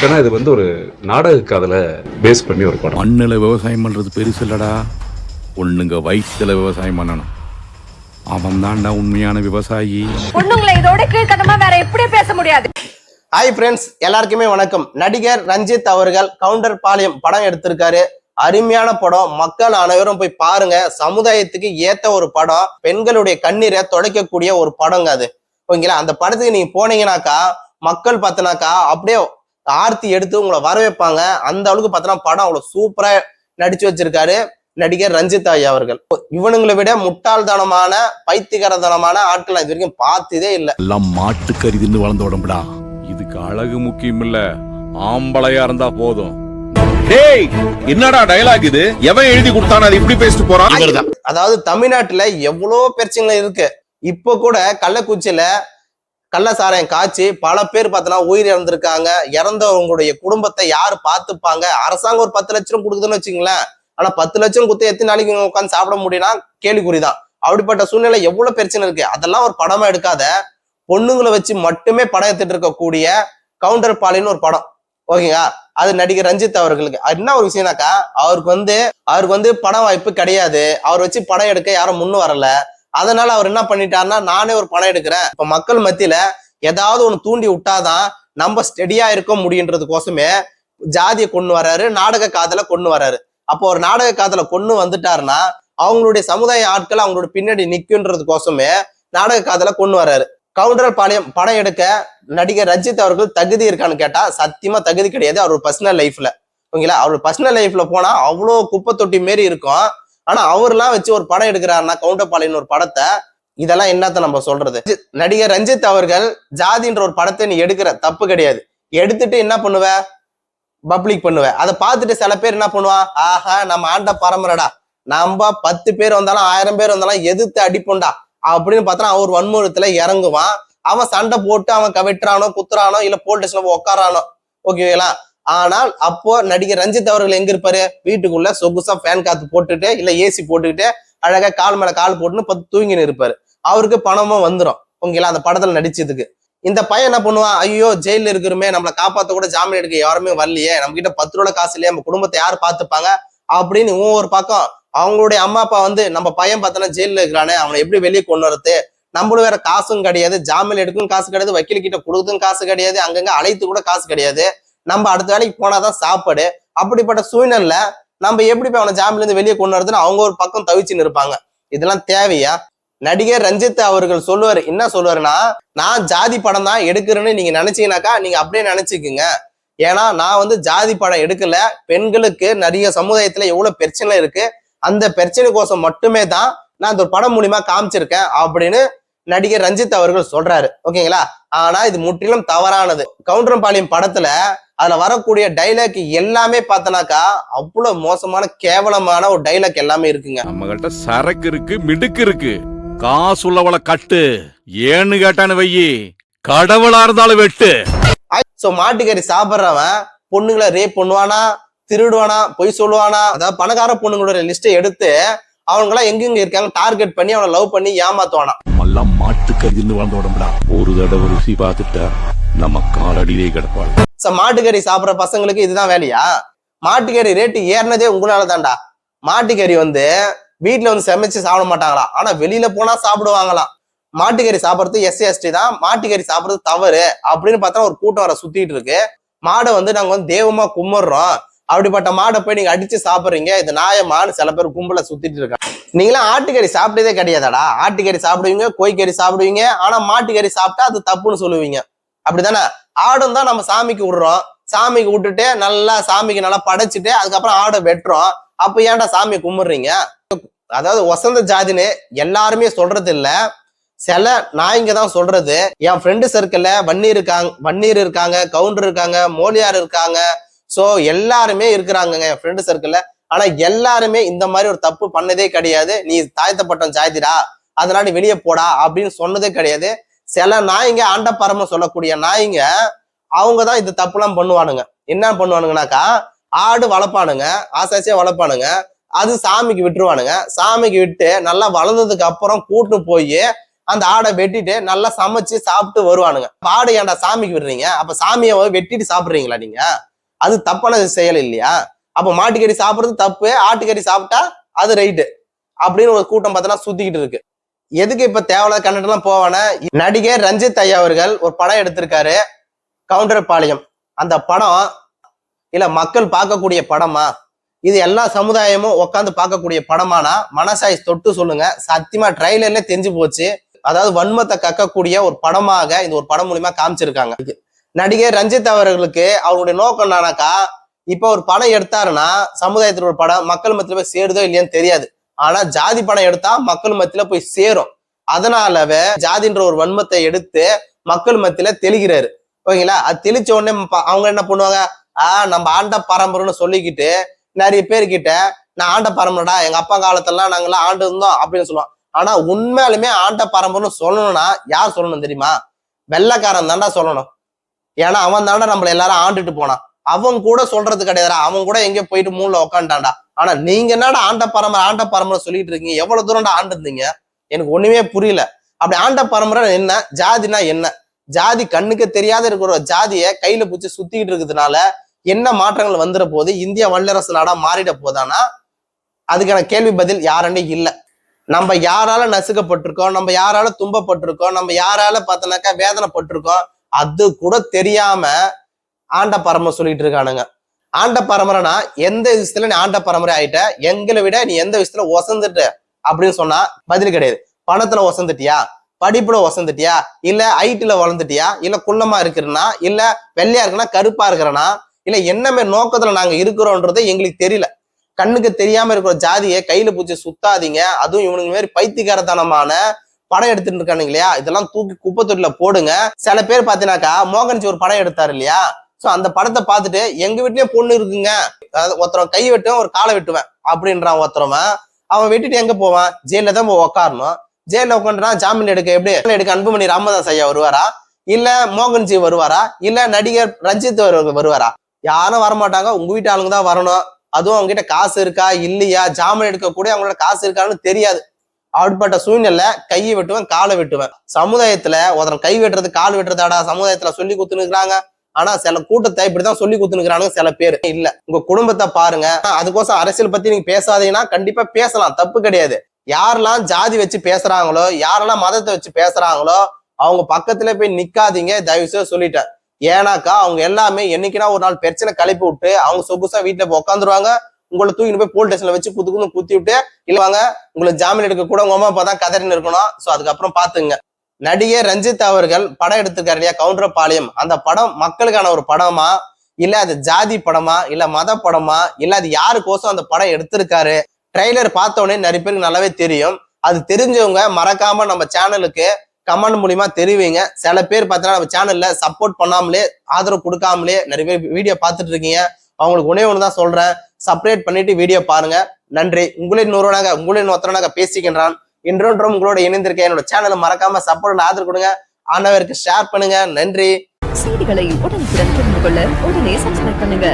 ஏன்னா இது வந்து ஒரு நாடக காதல பேஸ் பண்ணி ஒரு படம். மண்ணுல விவசாயம் பண்றது பெருசு இல்லடா. பொண்ணுங்க வயிற்றுல விவசாயம் பண்ணணும். அவன் தான்டா உண்மையான விவசாயி. பொண்ணுங்களை இதோட கீழ்த்தனமா வேற எப்படி பேச முடியாது. ஹாய் ஃப்ரெண்ட்ஸ் எல்லாருக்குமே வணக்கம். நடிகர் ரஞ்சித் அவர்கள் கவுண்டர் பாளையம் படம் எடுத்திருக்காரு. அருமையான படம். மக்கள் அனைவரும் போய் பாருங்க. சமுதாயத்துக்கு ஏத்த ஒரு படம். பெண்களுடைய கண்ணீரை துடைக்கக்கூடிய ஒரு படங்க அது. ஓகேங்களா? அந்த படத்துக்கு நீங்க போனீங்கன்னாக்கா மக்கள் பார்த்தனாக்கா அப்படியே ஆர்த்தி எடுத்து உங்களை வரவேற்பாங்க. அந்த அளவுக்கு பார்த்தோன்னா படம் அவ்வளவு சூப்பரா நடிச்சு வச்சிருக்காரு. நடிகர் ரஞ்சித் ஐயா அவர்கள். இவனுங்களை விட முட்டாள்தனமான பைத்தியகரத்தனமான ஆட்கள் இது வரைக்கும் பார்த்ததே இல்லை. எல்லாம் மாட்டு கறிதின்னு வளர்ந்த உடம்புடா. இதுக்கு அழகு முக்கியம் இல்ல. ஆம்பளையா இருந்தா போதும். டேய் என்னடா டயலாக் இது? எவன் எழுதி கொடுத்தானே அது இப்படி பேசிட்டு போறான்? அதாவது தமிழ்நாட்டுல எவ்வளோ பிரச்சனைகள் இருக்கு. இப்போ கூட கள்ளக்குச்சியில கள்ள சாராயம் காய்ச்சி பல பேர் பார்த்தோன்னா உயிர் இறந்திருக்காங்க. இறந்தவங்களுடைய குடும்பத்தை யார் பார்த்துப்பாங்க? அரசாங்கம் ஒரு பத்து லட்சம் கொடுக்குதுன்னு வச்சுங்களேன் ஆனா பத்து லட்சம் கொடுத்து எத்தனை நாளைக்கு இவங்க உட்காந்து சாப்பிட முடியும்னா கேள்விக்குறிதான். அப்படிப்பட்ட சூழ்நிலை எவ்வளவு பிரச்சனை இருக்கு? அதெல்லாம் ஒரு படமா எடுக்காத. பொண்ணுங்களை வச்சு மட்டுமே படம் எடுத்துட்டு இருக்கக்கூடிய கவுண்டர் பாலின்னு ஒரு படம். ஓகேங்களா? அது நடிகர் ரஞ்சித் அவர்களுக்கு. அது என்ன ஒரு விஷயம்னாக்கா அவருக்கு வந்து அவருக்கு வந்து படம் வாய்ப்பு கிடையாது. அவர் வச்சு படம் எடுக்க யாரும் முன்னு வரல. அதனால அவர் என்ன பண்ணிட்டாருன்னா நானே ஒரு படம் எடுக்கிறேன். இப்ப மக்கள் மத்தியில ஏதாவது ஒண்ணு தூண்டி விட்டாதான் நம்ம ஸ்டெடியா இருக்க முடியுன்றதுக்கோசமே ஜாதியை கொண்டு வர்றாரு நாடக காதல கொண்டு வர்றாரு. அப்போ ஒரு நாடக காதல கொண்டு வந்துட்டாருன்னா அவங்களுடைய சமுதாய ஆட்கள் அவங்களோட பின்னாடி நிக்குன்றதுக்கோசமே நாடக காதல கொண்டு வர்றாரு. கவுண்டர் பாளையம் படம் எடுக்க நடிகர் ரஜித் அவர்கள் தகுதி இருக்கான்னு கேட்டா சத்தியமா தகுதி கிடையாது. அவர் பர்சனல் லைஃப்ல ஓகேங்களா? அவர் பர்சனல் லைஃப்ல போனா அவ்வளோ குப்பை தொட்டி மாரி இருக்கும். ஆனா அவர்லாம் வச்சு ஒரு படம் எடுக்கிறாருன்னா கவுண்டபாளையன் ஒரு படத்தை இதெல்லாம் என்னத்த நம்ம சொல்றது? நடிகர் ரஞ்சித் அவர்கள் ஜாதின்ற ஒரு படத்தை நீ எடுக்கிற தப்பு கிடையாது. எடுத்துட்டு என்ன பண்ணுவ? பப்ளிக் பண்ணுவ. அதை பார்த்துட்டு சில பேர் என்ன பண்ணுவான் ஆஹா நம்ம ஆண்ட பரம்பரடா. நம்ம பத்து பேர் வந்தாலும் ஆயிரம் பேர் வந்தாலும் எதிர்த்து அடிப்போண்டா அப்படின்னு பார்த்தா அவர் வன்முகத்துல இறங்குவான். அவன் சண்டை போட்டு அவன் கவிட்டுறானோ குத்துறானோ இல்ல போலீஸ் ஸ்டேஷன்ல உட்காரானோ ஓகேங்களா ஆனால் அப்போ நடிகர் ரஞ்சித் அவர்கள் எங்க இருப்பாரு? வீட்டுக்குள்ள சொகுசா ஃபேன் காத்து போட்டுட்டு இல்ல ஏசி போட்டுக்கிட்டு அழகா கால் மேல கால் போட்டுன்னு பத்து தூங்கின்னு இருப்பாரு. அவருக்கு பணமும் வந்துடும் ஓகேங்களா? அந்த படத்துல நடிச்சதுக்கு. இந்த பையன் என்ன பண்ணுவான்? ஐயோ ஜெயில இருக்கிறோமே நம்மளை காப்பாத்த கூட ஜாமீன் எடுக்க யாருமே வரலையே. நம்ம கிட்ட பத்து ரூபா காசு இல்லையே நம்ம குடும்பத்தை யார் பார்த்துப்பாங்க அப்படின்னு ஒரு பக்கம். அவங்களுடைய அம்மா அப்பா வந்து நம்ம பையன் பார்த்தோன்னா ஜெயில இருக்கிறானே அவனை எப்படி வெளியே கொண்டு வரது நம்மளும் வேற காசும் கிடையாது ஜாமீன் எடுக்கும் காசு கிடையாது வக்கீல் கிட்ட கொடுக்கும் காசு கிடையாது அங்கங்க அழைத்து கூட காசு கிடையாது. நம்ம அடுத்த வேலைக்கு போனாதான் சாப்பாடு. அப்படிப்பட்ட சூழ்நிலையில நம்ம எப்படி போய் அவனை ஜாமில இருந்து வெளியே கொண்டு வரதுன்னு அவங்க ஒரு பக்கம் தவிச்சுன்னு இருப்பாங்க. இதெல்லாம் தேவையா? நடிகர் ரஞ்சித் அவர்கள் சொல்லுவாரு. என்ன சொல்லுவாருன்னா நான் ஜாதி படம் தான் எடுக்கிறேன்னு நீங்க நினைச்சீங்கனாக்கா நீங்க அப்படியே நினைச்சுக்குங்க. ஏன்னா நான் வந்து ஜாதி படம் எடுக்கல. பெண்களுக்கு நிறைய சமுதாயத்துல எவ்வளவு பிரச்சனை இருக்கு. அந்த பிரச்சனை கோசம் மட்டுமே தான் நான் இந்த ஒரு படம் மூலியமா காமிச்சிருக்கேன் அப்படின்னு நடிகர் ரஞ்சித் அவர்கள் சொல்றாரு. ஓகேங்களா? ஆனா இது முற்றிலும் தவறானது. கவுண்டரம்பாளையம் படத்துல அதுல வரக்கூடிய டைலாக் எல்லாமே பார்த்தனாக்கா அவ்வளவு மோசமான கேவலமான ஒரு டைலாக் எல்லாமே இருக்குங்க. நம்ம கிட்ட சரக்கு இருக்கு மிடுக்கு இருக்கு. காசு உள்ளவளை கட்டு. ஏன்னு கேட்டான்னு வையி. கடவுளா இருந்தாலும் வெட்டு. சோ மாட்டுக்கறி சாப்பிட்றவன் பொண்ணுங்களை ரேப் பண்ணுவானா திருடுவானா பொய் சொல்லுவானா அதாவது பணக்கார பொண்ணுங்களோட லிஸ்ட்டை எடுத்து அவங்களாம் எங்கெங்க இருக்காங்க டார்கெட் பண்ணி அவனை லவ் பண்ணி ஏமாத்துவானா. எல்லாம் மாட்டு கறிதின்னு வளர்ந்த உடம்புடா. ஒரு தடவை ருசி பார்த்துட்டா நம்ம காலடியிலே கிடப்பாள். சோ மாட்டுக்கறி சாப்பிட்ற பசங்களுக்கு இதுதான் வேலையா? மாட்டுக்கறி ரேட்டு ஏறினதே உங்களால தான்டா மாட்டுக்கறி வந்து வீட்டுல வந்து சமைச்சு சாப்பிட மாட்டாங்களாம். ஆனா வெளியில போனா சாப்பிடுவாங்களாம். மாட்டுக்கறி சாப்பிட்றது எஸ்சி எஸ்டி தான் மாட்டுக்கறி சாப்பிட்றது தவறு அப்படின்னு பார்த்தா ஒரு கூட்டம் வர சுத்திட்டு இருக்கு. மாடை வந்து நாங்க வந்து தெய்வமா கும்பிடுறோம். அப்படிப்பட்ட மாடை போய் நீங்க அடிச்சு சாப்பிட்றீங்க. இது நாயமானு சில பேர் கும்பல சுத்திட்டு இருக்காங்க. நீங்களாம் ஆட்டுக்கறி சாப்பிட்டதே கிடையாதாடா. ஆட்டுக்கறி சாப்பிடுவீங்க கோய்க்கறி சாப்பிடுவீங்க. ஆனா மாட்டுக்கறி சாப்பிட்டா அது தப்புன்னு சொல்லுவீங்க. அப்படிதானே ஆடும் தான் நம்ம சாமிக்கு விடுறோம். சாமிக்கு விட்டுட்டு நல்லா சாமிக்கு நல்லா படைச்சிட்டு அதுக்கப்புறம் ஆடை வெட்டுறோம். அப்ப ஏன்டா சாமியை கும்பிடுறீங்க? அதாவது வசந்த ஜாதின்னு எல்லாருமே சொல்றது இல்லை சில நாய்ங்க தான் சொல்றது. என் ஃப்ரெண்டு சர்க்கிள்ல வன்னீர் இருக்காங்க வன்னீர் இருக்காங்க கவுண்டர் இருக்காங்க மோலியார் இருக்காங்க. ஸோ எல்லாருமே இருக்கிறாங்கங்க என் ஃப்ரெண்டு சர்க்கிளில் ஆனா எல்லாருமே இந்த மாதிரி ஒரு தப்பு பண்ணதே கிடையாது. நீ தாழ்த்தப்பட்டம் ஜாதிடா அதனால நீ வெளியே போடா அப்படின்னு சொன்னதே கிடையாது. சில நாய்ங்க ஆண்டப்பரம சொல்லக்கூடிய நாய்ங்க அவங்க தான் இந்த தப்புலாம் பண்ணுவானுங்க. என்ன பண்ணுவானுங்கனாக்கா ஆடு வளர்ப்பானுங்க ஆசாசியா வளர்ப்பானுங்க. அது சாமிக்கு விட்டுருவானுங்க. சாமிக்கு விட்டு நல்லா வளர்ந்ததுக்கு அப்புறம் கூட்டு போய் அந்த ஆடை வெட்டிட்டு நல்லா சமைச்சு சாப்பிட்டு வருவானுங்க. ஆடு ஏன்டா சாமிக்கு விடுறீங்க? அப்ப சாமியை வெட்டிட்டு சாப்பிடுறீங்களா நீங்க? அது தப்பான செயல் இல்லையா? அப்ப மாட்டுக்கறி சாப்பிடுறது தப்பு ஆட்டுக்கறி சாப்பிட்டா அது ரைட்டு அப்படின்னு ஒரு கூட்டம் பார்த்தோன்னா சுத்திக்கிட்டு இருக்கு. எதுக்கு இப்ப தேவையில்லாத கண்டெல்லாம் போவானே? நடிகர் ரஞ்சித் ஐயா அவர்கள் ஒரு படம் எடுத்திருக்காரு கவுண்டர் பாளையம் அந்த படம் இல்ல மக்கள் பார்க்கக்கூடிய படமா? இது எல்லா சமுதாயமும் உட்காந்து பார்க்கக்கூடிய படமானா? மனசாய் தொட்டு சொல்லுங்க. சத்தியமா ட்ரைலர்ல தெரிஞ்சு போச்சு. அதாவது வன்மத்தை கக்கக்கூடிய ஒரு படமாக இந்த ஒரு படம் மூலியமா காமிச்சிருக்காங்க. நடிகர் ரஞ்சித் அவர்களுக்கு அவருடைய நோக்கம் என்னன்னாக்கா இப்ப ஒரு படம் எடுத்தாருன்னா சமுதாயத்தில் ஒரு படம் மக்கள் மத்தியில போய் சேருதோ இல்லையான்னு தெரியாது. ஆனா ஜாதி படம் எடுத்தா மக்கள் மத்தியில போய் சேரும். அதனாலவே ஜாதின்ற ஒரு வன்மத்தை எடுத்து மக்கள் மத்தியில தெளிகிறாரு ஓகேங்களா? அது தெளிச்ச உடனே அவங்க என்ன பண்ணுவாங்க? ஆஹ் நம்ம ஆண்ட பரம்பரைன்னு சொல்லிக்கிட்டு நிறைய பேர்கிட்ட நான் ஆண்ட பரம்பரைடா எங்க அப்பா காலத்தெல்லாம் நாங்கெல்லாம் ஆண்டு இருந்தோம் அப்படின்னு சொல்லுவோம் ஆனா உண்மையாலுமே ஆண்ட பரம்பரைன்னு சொல்லணும்னா யார் சொல்லணும் தெரியுமா? வெள்ளைக்காரன் தாண்டா சொல்லணும். ஏன்னா அவன் தாண்டா நம்மள எல்லாரும் ஆண்டுட்டு போனான். அவன் கூட சொல்றது கிடையாதுடா. அவன் கூட எங்கேயோ போயிட்டு மூணுல உக்காண்டான்டா ஆனா நீங்க என்னடா ஆண்ட பரம்பரை ஆண்ட பரம்பரை சொல்லிட்டு இருக்கீங்க? எவ்வளவு தூரம்டா ஆண்டுருந்தீங்க? எனக்கு ஒண்ணுமே புரியல. அப்படி ஆண்ட பரம்பரை என்ன? ஜாதினா என்ன? ஜாதி கண்ணுக்கு தெரியாத இருக்கிற ஒரு ஜாதியை கையில பிடிச்சி சுத்திக்கிட்டு இருக்கிறதுனால என்ன மாற்றங்கள் வந்துட போது இந்தியா வல்லரசு நாடா மாறிட போதானா? அதுக்கான கேள்வி பதில் யாருன்னே இல்லை. நம்ம யாரால நசுக்கப்பட்டிருக்கோம் நம்ம யாரால துன்பப்பட்டிருக்கோம் நம்ம யாரால பார்த்தோன்னாக்கா வேதனைப்பட்டிருக்கோம் அது கூட தெரியாம ஆண்ட பரம்பரை சொல்லிட்டு இருக்கானுங்க. ஆண்ட பரம்பரைனா எந்த விஷயத்துல நீ ஆண்ட பரம்பரை ஆயிட்ட? எங்களை விட நீ எந்த விஷயத்துல ஒசந்துட்ட? அப்படின்னு சொன்னா பதில் கிடையாது. பணத்துல ஒசந்துட்டியா? படிப்புல ஒசந்துட்டியா? இல்ல ஐடில வளர்ந்துட்டியா? இல்ல குள்ளமா இருக்கிறனா? இல்ல வெள்ளையா இருக்கனா கருப்பா இருக்கிறனா? இல்ல என்னமே நோக்கத்துல நாங்க இருக்கிறோன்றது எங்களுக்கு தெரியல. கண்ணுக்கு தெரியாம இருக்கிற ஜாதியை கையில பூச்சி சுத்தாதீங்க. அதுவும் இவனுங்க மாதிரி பைத்தியக்காரத்தனமான படம் எடுத்துட்டு இருக்கானுங்க இல்லையா இதெல்லாம் தூக்கி குப்பை தொட்டில போடுங்க. சில பேர் பாத்தீங்கன்னாக்கா மோகன்ஜி ஒரு படம் எடுத்தாரு இல்லையா? சோ அந்த படத்தை பார்த்துட்டு எங்க வீட்லயும் பொண்ணு இருக்குங்க. ஒருத்தவன் கை வெட்டுவேன் ஒரு காலை வெட்டுவேன் அப்படின்றான் ஒருத்தரவன் அவன். வெட்டிட்டு எங்க போவான்? ஜெயில தான் போய் உக்காரணும். ஜெயில உட்காந்துனா ஜாமீன் எடுக்க எப்படி? எடுக்க அன்புமணி ராமதாஸ் ஐயா வருவாரா? இல்ல மோகன்ஜி வருவாரா? இல்ல நடிகர் ரஞ்சித் அவர் வருவாரா? யாரும் வரமாட்டாங்க. உங்க வீட்டு ஆளுங்க தான் வரணும். அதுவும் அவங்க கிட்ட காசு இருக்கா? இல்லையா? ஜாமீன் எடுக்க கூட அவங்களோட காசு இருக்கான்னு தெரியாது. அப்படிப்பட்ட சூழ்நிலை கையை வெட்டுவேன் காலை வெட்டுவேன். சமுதாயத்துல ஒருத்தன் கை வெட்டுறது கால் வெட்டுறதாடா சமுதாயத்துல சொல்லி குத்துனுக்குறாங்க ஆனா சில கூட்டத்தை இப்படிதான் சொல்லி குத்துனுக்குறானுங்க சில பேர். இல்ல. உங்க குடும்பத்தை பாருங்க. அதுக்கோசம் அரசியல் பத்தி நீங்க பேசாதீங்கன்னா கண்டிப்பா பேசலாம். தப்பு கிடையாது. யாரெல்லாம் ஜாதி வச்சு பேசுறாங்களோ யாரெல்லாம் மதத்தை வச்சு பேசுறாங்களோ அவங்க பக்கத்துல போய் நிக்காதீங்க. தயவு செய்து சொல்லிட்டேன். ஏன்னாக்கா அவங்க எல்லாமே என்னைக்குனா ஒரு நாள் பிரச்சனை கிளப்பி விட்டு அவங்க சொகுசா வீட்டுல உட்காந்துருவாங்க உங்களை தூக்கிட்டு போய் போலீஸ் ஸ்டேஷன்ல வச்சு குத்து குத்தி விட்டு இல்லவாங்க உங்களை உங்களுக்கு ஜாமீன் எடுக்க கூட உங்க அம்மா அப்பா தான் கதறின்னு இருக்கணும். சோ அதுக்கப்புறம் பாத்துங்க நடிகர் ரஞ்சித் அவர்கள் படம் எடுத்திருக்காரு இல்லையா கவுண்டர் பாளையம் அந்த படம் மக்களுக்கான ஒரு படமா? இல்ல அது ஜாதி படமா? இல்ல மத படமா? இல்ல அது யாருக்கோசம் அந்த படம் எடுத்திருக்காரு? ட்ரெய்லர் பார்த்த உடனே நிறைய பேருக்கு நல்லாவே தெரியும். அது தெரிஞ்சவங்க மறக்காம நம்ம சேனலுக்கு கமெண்ட் மூலியமா தெரிவிங்க. சில பேர் பார்த்தீங்கன்னா நம்ம சேனல்ல சப்போர்ட் பண்ணாமலே ஆதரவு கொடுக்காமலே நிறைய பேர் வீடியோ பார்த்துட்டு இருக்கீங்க. அவங்களுக்கு ஒன்னே ஒன்று தான் சொல்றேன். சப்ரேட் பண்ணிட்டு வீடியோ பாருங்க. நன்றி. உங்களின் ஒருவனாக உங்களின் ஒருத்தனாக பேசிக்கின்றான் இன்றொன்றும் உங்களோட இணைந்திருக்கேன் என்னோட சேனலை மறக்காம சப்போர்ட் ஆதரவு கொடுங்க. ஆனவருக்கு ஷேர் பண்ணுங்க. நன்றி. செய்திகளை உடனுக்குடன் தெரிந்து கொள்ள உடனே சப்ஸ்கிரைப் பண்ணுங்க.